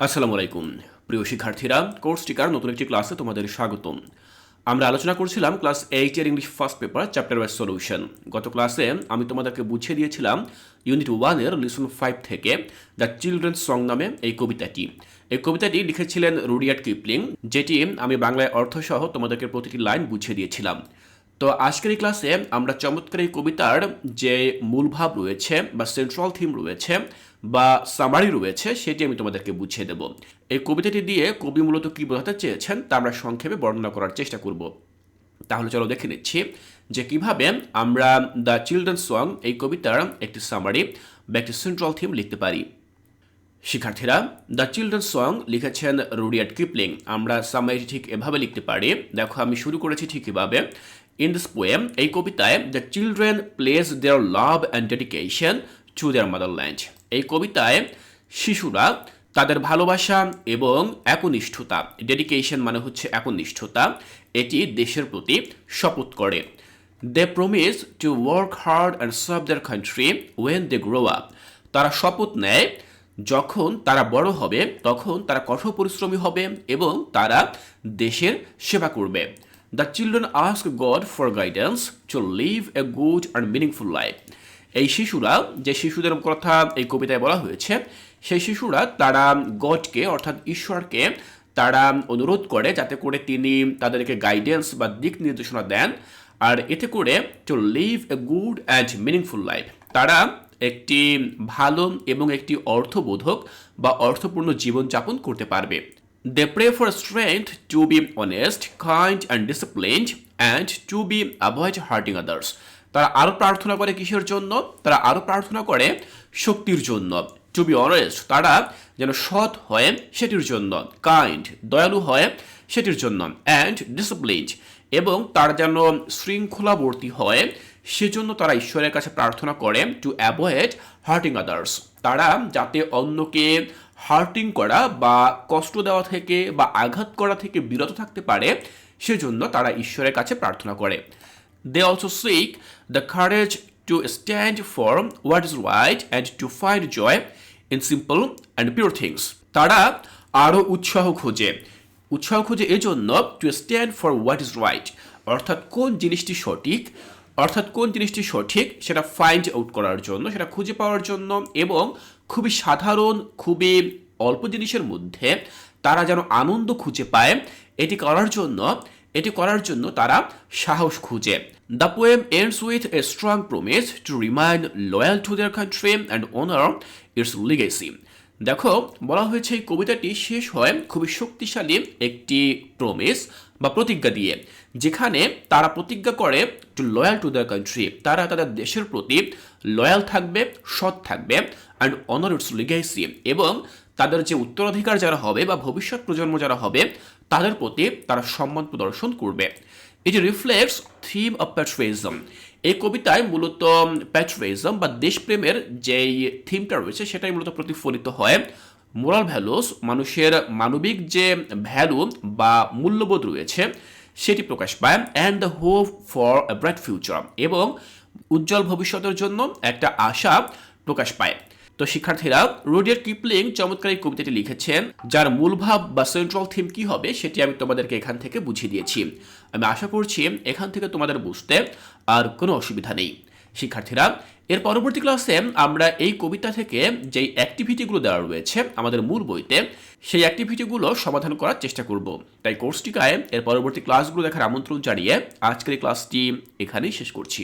আসসালামু আলাইকুম। প্রিয় শিক্ষার্থীরা, কোর্স টিকার নতুন একটি ক্লাসে তোমাদের স্বাগতম। আমরা আলোচনা করছিলাম ক্লাস এইটের English first paper chapter wise solution গত ক্লাসে আমি তোমাদেরকে বুঝিয়ে দিয়েছিলাম ইউনিট ওয়ানের লিসন ফাইভ থেকে দ্য চিলড্রেন্স সং নামে এই কবিতাটি। এই কবিতাটি লিখেছিলেন রুডিয়ার্ড কিপলিং, যেটি আমি বাংলায় অর্থসহ তোমাদেরকে প্রতিটি লাইন বুঝিয়ে দিয়েছিলাম। তো আজকের এই ক্লাসে আমরা চমৎকার এই কবিতার যে মূলভাব রয়েছে বা সেন্ট্রাল থিম রয়েছে বা সামারি রয়েছে, সেটি আমি তোমাদেরকে বুঝিয়ে দেব। এই কবিতাটি দিয়ে কবি মূলত কী বোঝাতে চেয়েছেন, তা আমরা সংক্ষেপে বর্ণনা করার চেষ্টা করব। তাহলে চলো দেখে নিচ্ছি যে কীভাবে আমরা দ্য চিলড্রেন সং এই কবিতার একটি সামারি বা একটি সেন্ট্রাল থিম লিখতে পারি। শিক্ষার্থীরা দ্য চিলড্রেন সং লিখেছেন রুডিয়ার্ড কিপলিং। আমরা সামারিটি ঠিক এভাবে লিখতে পারি। দেখো, আমি শুরু করেছি ঠিক এভাবে। ইন দিস পোয়েম এই কবিতায় the children place their love and dedication to their motherland এই কবিতায় শিশুরা তাদের ভালোবাসা এবং একনিষ্ঠতা ডেডিকেশন মানে হচ্ছে একনিষ্ঠতা, এটি দেশের প্রতি শপথ করে। They promise to work hard and serve their country when they grow up তারা শপথ নেয়, যখন তারা বড় হবে, তখন তারা কঠোর পরিশ্রমী হবে এবং তারা দেশের সেবা করবে। The children ask God for guidance to live a good and meaningful life এই শিশুরা, যে শিশুদের কথা এই কবিতায় বলা হয়েছে, সেই শিশুরা তারা গডকে, অর্থাৎ ঈশ্বরকে, তারা অনুরোধ করে যাতে করে তিনি তাদেরকে গাইডেন্স বা দিক নির্দেশনা দেন, আর এতে করে to live a good and meaningful life তারা একটি ভালো এবং একটি অর্থবোধক বা অর্থপূর্ণ জীবনযাপন করতে পারবে। They pray for strength to be honest kind and disciplined and to be avoid hurting others তারা আরও প্রার্থনা করে কিসের জন্য? তারা আরও প্রার্থনা করে শক্তির জন্য। টু বি অনেস্ট তারা যেন সৎ হয় সেটির জন্য কাইন্ড দয়ালু হয় সেটির জন্য অ্যান্ড ডিসিপ্লিনড এবং তার যেন শৃঙ্খলাবর্তী হয় সেজন্য তারা ঈশ্বরের কাছে প্রার্থনা করে টু অ্যাভয়েড হার্টিং আদার্স তারা যাতে অন্যকে হার্টিং করা বা কষ্ট দেওয়া থেকে বা আঘাত করা থেকে বিরত থাকতে পারে, সেজন্য তারা ঈশ্বরের কাছে প্রার্থনা করে। They also seek the courage to stand for what is right and to find joy in simple and pure things তারা আরও উৎসাহ খোঁজে। উৎসাহ খোঁজে এজন্য to stand for what is right অর্থাৎ কোন জিনিসটি সঠিক? অর্থাৎ কোন জিনিসটি সঠিক? সেটা ফাইন্ড আউট করার জন্য, সেটা খুঁজে পাওয়ার জন্য এবং খুবই সাধারণ, খুবই অল্প জিনিসের মধ্যে তারা যেন আনন্দ খুঁজে পায়, এটি করার জন্য এটি করার জন্য তারা সাহস খুঁজে। The poem ends with a strong promise to remind loyal to their country and honour its legacy দেখো, বলা হয়েছে এই কবিতাটি শেষ হয় খুবই শক্তিশালী একটি প্রমিস বা প্রতিজ্ঞা দিয়ে, যেখানে তারা প্রতিজ্ঞা করে to loyal to the country তারা তাদের দেশের প্রতি লয়াল থাকবে, সৎ থাকবে অ্যান্ড অনার ইটস লিগেসি এবং তাদের যে উত্তরাধিকার যারা হবে বা ভবিষ্যৎ প্রজন্ম যারা হবে, তাদের প্রতি তারা সম্মান প্রদর্শন করবে। এটি রিফ্লেক্টস থিম অফ প্যাট্রিজম এই কবিতায় মূলত প্যাট্রিজম বা দেশপ্রেমের যেই থিমটা রয়েছে, সেটাই মূলত প্রতিফলিত হয়। মোরাল ভ্যালুস মানুষের মানবিক যে ভ্যালু বা মূল্যবোধ রয়েছে, সেটি প্রকাশ পায়। And the hope for bright future এবং উজ্জ্বল ভবিষ্যতের জন্য একটা আশা প্রকাশ পায়। তো শিক্ষার্থীরা রোডিয়ার কিপলিং চমৎকার এই কবিতাটি লিখেছেন, যার মূল ভাব বা সেন্ট্রাল থিম কি হবে সেটি আমি তোমাদেরকে এখান থেকে বুঝিয়ে দিয়েছি। আমি আশা করছি এখান থেকে তোমাদের বুঝতে আর কোনো অসুবিধা নেই। শিক্ষার্থীরা, এর পরবর্তী ক্লাসে আমরা এই কবিতা থেকে যেই অ্যাক্টিভিটিগুলো দেওয়া রয়েছে আমাদের মূল বইতে, সেই অ্যাক্টিভিটিগুলো সমাধান করার চেষ্টা করব। তাই কোর্সটিকায় এর পরবর্তী ক্লাসগুলো দেখার আমন্ত্রণ জানিয়ে আজকের ক্লাসটি এখানেই শেষ করছি।